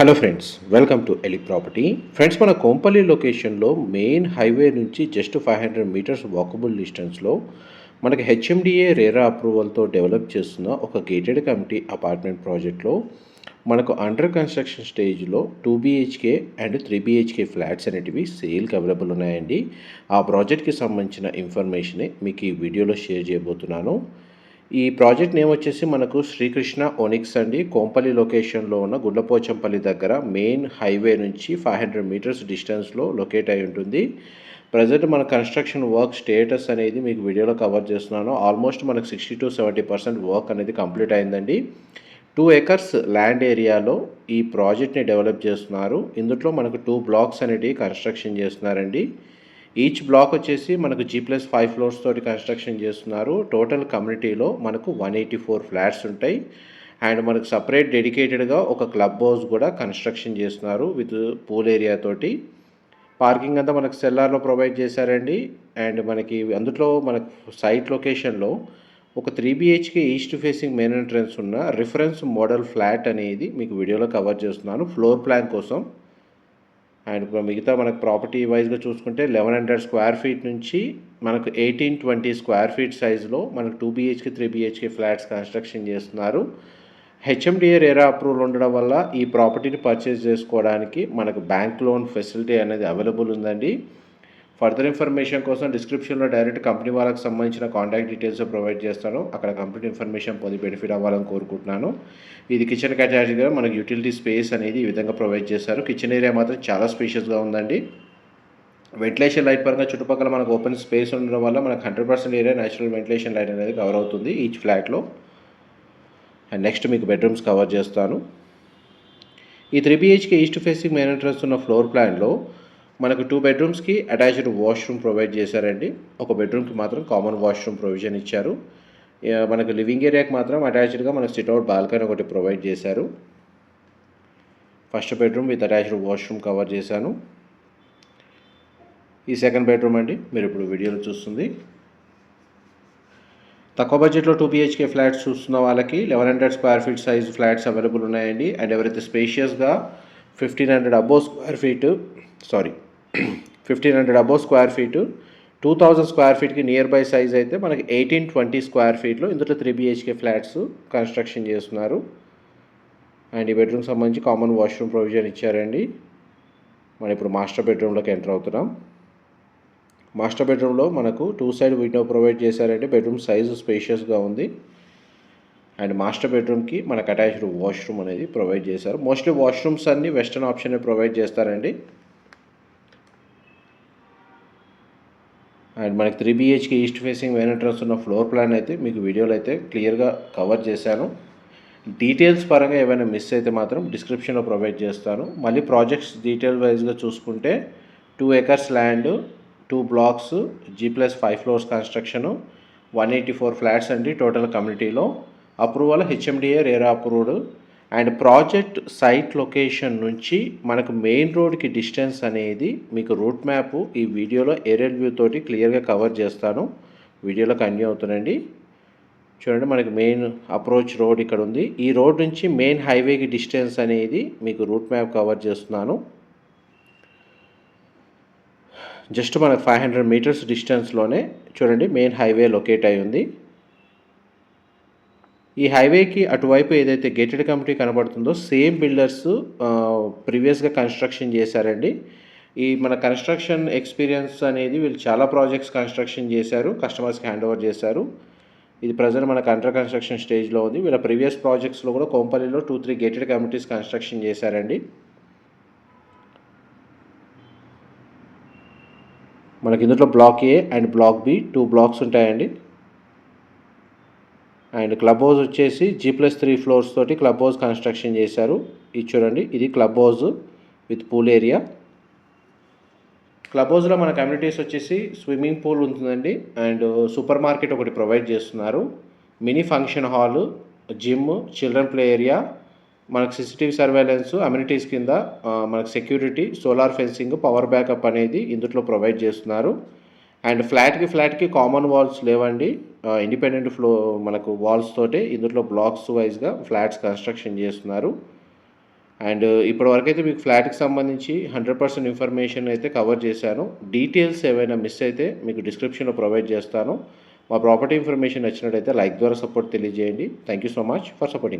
Hello friends welcome to ఎలి property friends మన కోంపల్లి లొకేషన్లో మెయిన్ హైవే నుంచి just five hundred meters walkable డిస్టెన్స్లో మనకి హెచ్ఎండిఏ రేరా అప్రూవల్తో డెవలప్ చేస్తున్న ఒక గేటెడ్ కమిటీ అపార్ట్మెంట్ ప్రాజెక్ట్లో మనకు అండర్ కన్స్ట్రక్షన్ స్టేజ్లో two BHK and three BHK flats అనేటివి సేల్కి అవైలబుల్ ఉన్నాయండి. ఆ ప్రాజెక్ట్కి సంబంధించిన ఇన్ఫర్మేషన్ మీకు ఈ వీడియోలో షేర్ చేయబోతున్నాను. ఈ ప్రాజెక్ట్ నేమ్ వచ్చేసి మనకు శ్రీకృష్ణ ఓనిక్స్ అండి. కోంపల్లి లొకేషన్లో ఉన్న గుండపోచంపల్లి దగ్గర మెయిన్ హైవే నుంచి ఫైవ్ హండ్రెడ్ మీటర్స్ డిస్టెన్స్లో లొకేట్ అయి ఉంటుంది. ప్రజెంట్ మన కన్స్ట్రక్షన్ వర్క్ స్టేటస్ అనేది మీకు వీడియోలో కవర్ చేస్తున్నాను. ఆల్మోస్ట్ మనకు sixty to seventy percent work అనేది కంప్లీట్ అయిందండి. టూ ఎకర్స్ ల్యాండ్ ఏరియాలో ఈ ప్రాజెక్ట్ని డెవలప్ చేస్తున్నారు. ఇందులో మనకు టూ బ్లాక్స్ అనేటివి కన్స్ట్రక్షన్ చేస్తున్నారండి. ఈచ్ బ్లాక్ వచ్చేసి మనకు జీ ప్లస్ ఫైవ్ ఫ్లోర్స్ తోటి కన్స్ట్రక్షన్ చేస్తున్నారు. టోటల్ కమ్యూనిటీలో మనకు వన్ ఎయిటీ ఫోర్ ఫ్లాట్స్ ఉంటాయి. అండ్ మనకు సపరేట్ డెడికేటెడ్గా ఒక క్లబ్ హౌస్ కూడా కన్స్ట్రక్షన్ చేస్తున్నారు విత్ పూల్ ఏరియా తోటి. పార్కింగ్ అంతా మనకు సెల్లార్లో ప్రొవైడ్ చేశారండి. అండ్ మనకి అందులో మనకు సైట్ లొకేషన్లో ఒక three BHK east facing main entrance ఉన్న రిఫరెన్స్ మోడల్ ఫ్లాట్ అనేది మీకు వీడియోలో కవర్ చేస్తున్నాను. ఫ్లోర్ ప్లాన్ కోసం అండ్ మిగతా మనకు ప్రాపర్టీ వైజ్గా చూసుకుంటే లెవెన్ హండ్రెడ్ స్క్వేర్ ఫీట్ నుంచి మనకు ఎయిటీన్ ట్వంటీ స్క్వేర్ ఫీట్ సైజులో మనకు two BHK three BHK flats construction చేస్తున్నారు. హెచ్ఎండిఏ రేరా అప్రూవల్ ఉండడం వల్ల ఈ ప్రాపర్టీని పర్చేజ్ చేసుకోవడానికి మనకు బ్యాంక్ లోన్ ఫెసిలిటీ అనేది అవైలబుల్ ఉందండి. ఫర్దర్ ఇన్ఫర్మేషన్ కోసం డిస్క్రిప్షన్లో డైరెక్ట్ కంపెనీ వాళ్ళకి సంబంధించిన కాంటాక్ట్ డీటెయిల్స్ ప్రొవైడ్ చేస్తాను. అక్కడ కంప్లీట్ ఇన్ఫర్మేషన్ పొంది బెనిఫిట్ అవ్వాలని కోరుకుంటున్నాను. ఇది కిచెన్ అటాచ్గా మనకు యూటిలిటీ స్పేస్ అనేది ఈ విధంగా ప్రొవైడ్ చేశారు. కిచెన్ ఏరియా మాత్రం చాలా స్పేషియస్గా ఉందండి. వెంటిలేషన్ లైట్ పరంగా చుట్టుపక్కల మనకు ఓపెన్ స్పేస్ ఉండడం వల్ల మనకు hundred percent area natural ventilation light అనేది కవర్ అవుతుంది ఈచ్ ఫ్లాట్లో. అండ్ నెక్స్ట్ మీకు బెడ్రూమ్స్ కవర్ చేస్తాను. ఈ three BHK east facing main entrance ఉన్న ఫ్లోర్ ప్లాన్లో మనకు టూ బెడ్రూమ్స్కి అటాచ్డ్ వాష్రూమ్ ప్రొవైడ్ చేశారండి. ఒక బెడ్రూమ్కి మాత్రం కామన్ వాష్రూమ్ ప్రొవిజన్ ఇచ్చారు. మనకు లివింగ్ ఏరియాకి మాత్రం అటాచ్డ్గా మనకు సిట్అవుట్ బాల్కనీ ఒకటి ప్రొవైడ్ చేశారు. First bedroom with attached washroom cover చేశాను. ఈ సెకండ్ బెడ్రూమ్ అండి మీరు ఇప్పుడు వీడియోలో చూస్తుంది. తక్కువ బడ్జెట్లో టూ బిహెచ్కే ఫ్లాట్స్ చూస్తున్న వాళ్ళకి eleven hundred square feet size flats available ఉన్నాయండి. అండ్ ఎవరైతే స్పేషియస్గా fifteen hundred above square feet sorry fifteen hundred above square feet. Two thousand square ఫీట్కి near by size అయితే మనకి ఎయిటీన్ ట్వంటీ స్క్వేర్ ఫీట్లో ఇందులో three BHK flats construction చేస్తున్నారు. And ఈ bedroom సంబంధించి కామన్ వాష్రూమ్ ప్రొవిజన్ ఇచ్చారండి. మనం ఇప్పుడు మాస్టర్ బెడ్రూమ్లోకి ఎంటర్ అవుతున్నాం. మాస్టర్ బెడ్రూమ్లో మనకు టూ సైడ్ విండో ప్రొవైడ్ చేశారంటే బెడ్రూమ్ సైజు స్పేషియస్గా ఉంది. అండ్ మాస్టర్ బెడ్రూమ్కి మనకు అటాచ్డ్ వాష్రూమ్ అనేది ప్రొవైడ్ చేశారు. మోస్ట్లీ వాష్రూమ్స్ అన్నీ వెస్టర్న్ ఆప్షన్ ప్రొవైడ్ చేస్తారండి. అండ్ మనకి త్రీ బిహెచ్కి ఈస్ట్ ఫేసింగ్ మెయిన్ ఎంట్రన్స్ ఉన్న ఫ్లోర్ ప్లాన్ అయితే మీకు వీడియోలో అయితే క్లియర్గా కవర్ చేశాను. డీటెయిల్స్ పరంగా ఏమైనా మిస్ అయితే మాత్రం డిస్క్రిప్షన్లో ప్రొవైడ్ చేస్తాను. మళ్ళీ ప్రాజెక్ట్స్ డీటెయిల్ వైజ్గా చూసుకుంటే two acres land two blocks G plus five floors construction one eighty four flats అండి టోటల్ కమ్యూనిటీలో. Approval HMDA RERA approved and project site location నుంచి మనకు మెయిన్ రోడ్కి డిస్టెన్స్ అనేది మీకు రూట్ మ్యాప్ ఈ వీడియోలో ఏరియల్ వ్యూ తోటి క్లియర్గా కవర్ చేస్తాను. వీడియోలో కన్యూ అవుతుందండి. చూడండి మనకి మెయిన్ అప్రోచ్ రోడ్ ఇక్కడ ఉంది. ఈ రోడ్ నుంచి మెయిన్ హైవేకి డిస్టెన్స్ అనేది మీకు రూట్ మ్యాప్ కవర్ చేస్తున్నాను. జస్ట్ మనకు ఫైవ్ హండ్రెడ్ మీటర్స్ డిస్టెన్స్లోనే చూడండి మెయిన్ హైవే లొకేట్ అయి ఉంది ఈ హైవేకి అటువైపు ఏదైతే గేటెడ్ కమిటీ కనబడుతుందో సేమ్ బిల్డర్స్ ప్రీవియస్గా కన్స్ట్రక్షన్ చేశారండి. ఈ మన కన్స్ట్రక్షన్ ఎక్స్పీరియన్స్ అనేది వీళ్ళు చాలా ప్రాజెక్ట్స్ కన్స్ట్రక్షన్ చేశారు కస్టమర్స్కి హ్యాండ్ ఓవర్ చేశారు. ఇది ప్రజెంట్ మనకు అండర్ కన్స్ట్రక్షన్ స్టేజ్లో ఉంది. వీళ్ళ ప్రీవియస్ ప్రాజెక్ట్స్లో కూడా కోంపల్లిలో two three gated communities construction చేశారండి. మనకి ఇందులో block A and block B two blocks ఉంటాయండి. అండ్ క్లబ్ హౌస్ వచ్చేసి జీ ప్లస్ త్రీ ఫ్లోర్స్ తోటి క్లబ్ హౌస్ కన్స్ట్రక్షన్ చేశారు. ఇది చూడండి ఇది club house with pool area. Club హౌస్లో మన కమ్యూనిటీస్ వచ్చేసి స్విమ్మింగ్ పూల్ ఉంటుందండి. అండ్ సూపర్ మార్కెట్ ఒకటి ప్రొవైడ్ చేస్తున్నారు. Mini function hall gym children play area మనకు సిసిటీవీ సర్వేలెన్స్ అమ్యూనిటీస్ కింద మనకు security solar fencing power backup అనేది ఇందులో ప్రొవైడ్ చేస్తున్నారు. అండ్ ఫ్లాట్కి ఫ్లాట్కి కామన్ వాల్స్ లేవండి. ఇండిపెండెంట్ ఫ్లో మనకు వాల్స్ తోటే ఇందులో బ్లాక్స్ వైజ్గా ఫ్లాట్స్ కన్స్ట్రక్షన్ చేస్తున్నారు. అండ్ ఇప్పటివరకు అయితే మీకు ఫ్లాట్కి సంబంధించి హండ్రెడ్ పర్సెంట్ ఇన్ఫర్మేషన్ అయితే కవర్ చేశాను. డీటెయిల్స్ ఏవైనా మిస్ అయితే మీకు డిస్క్రిప్షన్లో ప్రొవైడ్ చేస్తాను. మా ప్రాపర్టీ ఇన్ఫర్మేషన్ నచ్చినట్టయితే లైక్ ద్వారా సపోర్ట్ తెలియజేయండి. Thank you so much for supporting